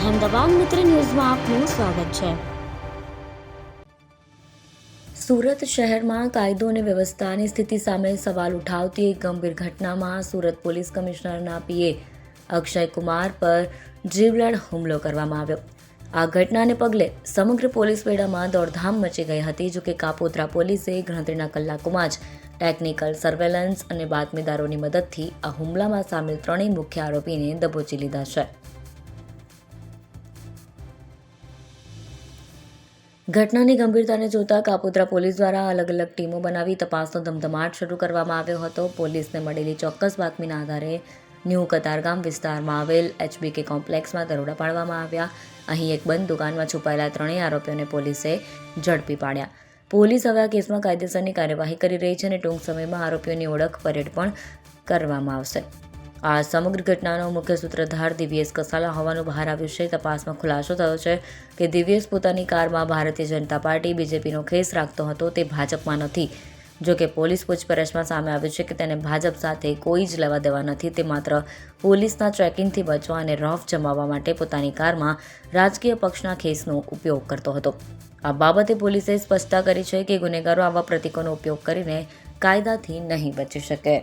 અહેમદાબાદ મિત્ર ન્યૂઝમાં આપનું સ્વાગત છે. સુરત શહેરમાં કાયદો અને વ્યવસ્થાની સ્થિતિ સામે સવાલ ઉઠાવતી એક ગંભીર ઘટનામાં સુરત પોલીસ કમિશનરના પીએ અક્ષય કુમાર પર જીવલેણ હુમલો કરવામાં આવ્યો. આ ઘટનાને પગલે સમગ્ર પોલીસ બેડામાં દોડધામ મચી ગઈ હતી જોકે કાપોદ્રા પોલીસે ગણતરીના કલાકોમાં જ ટેકનિકલ સર્વેલન્સ અને બાતમીદારોની મદદથી આ હુમલામાં સામેલ ત્રણેય મુખ્ય આરોપીને દબોચી લીધા છે. ઘટનાની ગંભીરતાને જોતા કાપોદ્રા પોલીસ દ્વારા અલગ અલગ ટીમો બનાવી તપાસનો ધમધમાટ શરૂ કરવામાં આવ્યો હતો. પોલીસને મળેલી ચોક્કસ બાતમીના આધારે ન્યૂ કતારગામ વિસ્તારમાં આવેલ એચબીકે કોમ્પ્લેક્સમાં દરોડા પાડવામાં આવ્યા. અહીં એક બંધ દુકાનમાં છુપાયેલા ત્રણેય આરોપીઓને પોલીસે ઝડપી પાડ્યા. પોલીસ હવે આ કેસમાં કાયદેસરની કાર્યવાહી કરી રહી છે અને ટૂંક સમયમાં આરોપીઓની ઓળખ પરેડ પણ કરવામાં આવશે. આ સમગ્ર ઘટનાનો મુખ્ય સૂત્રધાર દિવ્યેશ કસાલા હોવાનું બહાર આવ્યું છે. તપાસમાં ખુલાસો થયો છે કે દિવ્યેશ પોતાની કારમાં ભારતીય જનતા પાર્ટી, બીજેપીનો ખેસ રાખતો હતો, તે ભાજપમાં નથી. જો કે પોલીસ પૂછપરછમાં સામે આવ્યું છે કે તેને ભાજપ સાથે કોઈ જ લેવા દેવા નથી. તે માત્ર પોલીસના ટ્રેકિંગથી બચવા અને રફ જમાવવા માટે પોતાની કારમાં રાજકીય પક્ષના ખેસનો ઉપયોગ કરતો હતો. આ બાબતે પોલીસે સ્પષ્ટતા કરી છે કે ગુનેગારો આવા પ્રતીકોનો ઉપયોગ કરીને કાયદાથી નહીં બચી શકે.